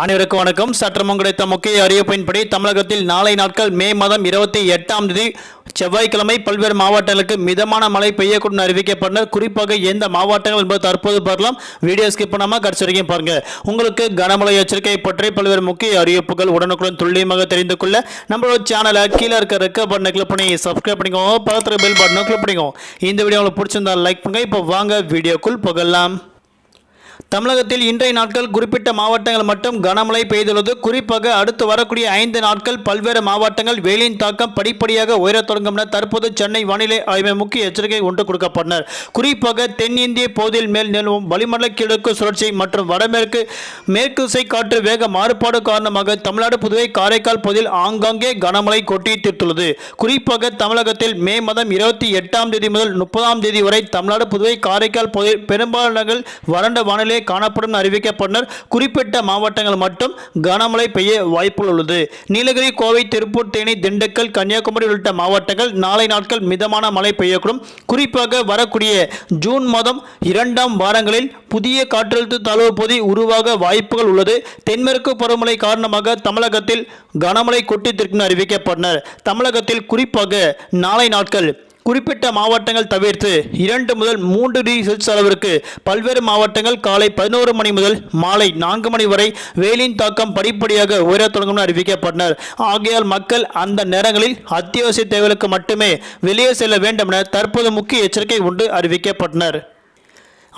அனைவருக்கும் வணக்கம். சற்றமும் கிடைத்த முக்கிய அறிவிப்பின்படி தமிழகத்தில் நாளை நாட்கள் மே மாதம் இருபத்தி எட்டாம் தேதி செவ்வாய்க்கிழமை பல்வேறு மாவட்டங்களுக்கு மிதமான மழை பெய்யக்கூடும் அறிவிக்கப்பட்டனர் குறிப்பாக எந்த மாவட்டங்கள் என்பது தற்போது பார்க்கலாம். வீடியோ ஸ்கிப் பண்ணாமல் கடைசி வரைக்கும் பாருங்க. உங்களுக்கு கனமழை எச்சரிக்கை பற்றி பல்வேறு முக்கிய அறிவிப்புகள் உடனுக்குடன் துல்லியமாக தெரிந்து கொள்ள நம்மளோட சேனலை கீழே இருக்க ரெக்க பட்டனை கிளிக் பண்ணி சப்ஸ்கிரைப் பண்ணிக்கோங்க பக்கத்தில் பெல் பட்டனை கிளிக் பண்ணிக்கோங்க இந்த வீடியோ உங்களுக்கு பிடிச்சிருந்தா லைக் பண்ணுங்க. இப்போ வாங்க வீடியோக்குள் புகழலாம் தமிழகத்தில் இன்றைய நாட்கள் குறிப்பிட்ட மாவட்டங்கள் மட்டும் கனமழை பெய்துள்ளது. குறிப்பாக அடுத்து வரக்கூடிய ஐந்து நாட்கள் பல்வேறு மாவட்டங்கள் வெயிலின் தாக்கம் படிப்படியாக உயரத் தொடங்கும் என தற்போது சென்னை வானிலை ஆய்வு முக்கிய எச்சரிக்கை ஒன்று கொடுக்கப்பட்டனர். குறிப்பாக தென்னிந்திய பகுதியில் மேல் நிலவும் வளிமண்டல கிழக்கு சுழற்சி மற்றும் வடமேற்கு மேற்கு திசை காற்று வேக மாறுபாடு காரணமாக தமிழ்நாடு புதுவை காரைக்கால் பகுதியில் ஆங்காங்கே கனமழை கொட்டி தீர்த்துள்ளது குறிப்பாக தமிழகத்தில் மே மாதம் இருபத்தி எட்டாம் தேதி முதல் முப்பதாம் தேதி வரை தமிழ்நாடு புதுவை காரைக்கால் பகுதியில் பெரும்பாலான வறண்ட வானிலை காணப்படும் அறிவிக்கப்பட்டனர். குறிப்பிட்ட மாவட்டங்கள் மட்டும் கனமழை பெய்ய வாய்ப்புகள் உள்ளது. நீலகிரி கோவை திருப்பூர் தேனி திண்டுக்கல் கன்னியாகுமரி உள்ளிட்ட மாவட்டங்கள் நாளை நாட்கள் மிதமான மழை பெய்யக்கூடும். குறிப்பாக வரக்கூடிய ஜூன் மாதம் இரண்டாம் வாரங்களில் புதிய காற்றழுத்த தாழ்வு பகுதி உருவாக வாய்ப்புகள் உள்ளது. தென்மேற்கு பருவமழை காரணமாக தமிழகத்தில் கனமழை கொட்டித்திருக்கும் அறிவிக்கப்பட்டனர். தமிழகத்தில் குறிப்பாக நாளை நாட்கள் குறிப்பிட்ட மாவட்டங்கள் தவிர்த்து இரண்டு முதல் மூன்று டிகிரி செல்சியஸ் அளவிற்கு பல்வேறு மாவட்டங்கள் காலை பதினோரு மணி முதல் மாலை நான்கு மணி வரை வெயிலின் தாக்கம் படிப்படியாக உயரத் தொடங்கும் என அறிவிக்கப்பட்டனர். ஆகையால் மக்கள் அந்த நேரங்களில் அத்தியாவசிய தேவைகளுக்கு மட்டுமே வெளியே செல்ல வேண்டும் என தற்போது முக்கிய எச்சரிக்கை உண்டு அறிவிக்கப்பட்டனர்.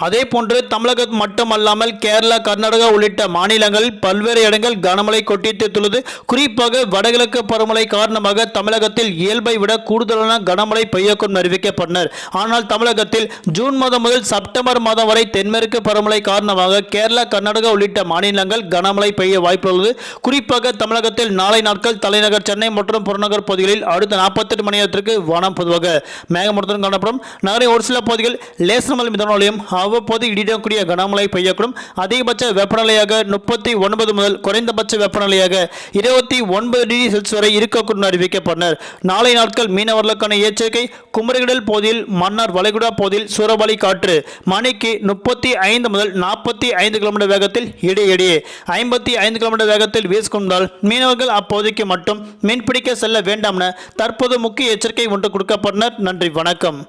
அதே போன்று தமிழகம் மட்டுமல்லாமல் கேரளா கர்நாடகா உள்ளிட்ட மாநிலங்களில் பல்வேறு இடங்கள் கனமழை கொட்டி தீர்த்துள்ளது குறிப்பாக வடகிழக்கு பருவமழை காரணமாக தமிழகத்தில் இயல்பை விட கூடுதலான கனமழை பெய்யக்கும் அறிவிக்கப்பட்டனர். ஆனால் தமிழகத்தில் ஜூன் மாதம் முதல் செப்டம்பர் மாதம் வரை தென்மேற்கு பருவமழை காரணமாக கேரளா கர்நாடகா உள்ளிட்ட மாநிலங்கள் கனமழை பெய்ய வாய்ப்புள்ளது. குறிப்பாக தமிழகத்தில் நாளை நாட்கள் தலைநகர் சென்னை மற்றும் புறநகர் பகுதிகளில் அடுத்த நாற்பத்தெட்டு மணி நேரத்திற்கு வானம் பொதுவாக மேகமூட்டத்துடன் காணப்படும். நகரின் ஒரு சில பகுதிகள் லேசனமல் மிதனாலையும் அவ்வப்போது இடிடக்கூடிய கனமழை பெய்யக்கூடும். அதிகபட்ச வெப்பநிலையாக முப்பத்தி ஒன்பது முதல் குறைந்தபட்ச வெப்பநிலையாக இருபத்தி ஒன்பது டிகிரி செல்சியஸ் வரை இருக்கக்கூடும் அறிவிக்கப்பட்டனர். நாளை நாட்கள் மீனவர்களுக்கான எச்சரிக்கை குமரிகடல் பகுதியில் மன்னார் வளைகுடா பகுதியில் சூறாவளி காற்று மணிக்கு முப்பத்தி ஐந்து முதல் நாற்பத்தி ஐந்து கிலோமீட்டர் வேகத்தில் இடையிடையே ஐம்பத்தி ஐந்து கிலோமீட்டர் வேகத்தில் வீசிக்கொண்டால் மீனவர்கள் அப்பகுதிக்கு மட்டும் மீன்பிடிக்க செல்ல வேண்டாம் என தற்போது முக்கிய எச்சரிக்கை ஒன்று கொடுக்கப்பட்டனர். நன்றி வணக்கம்.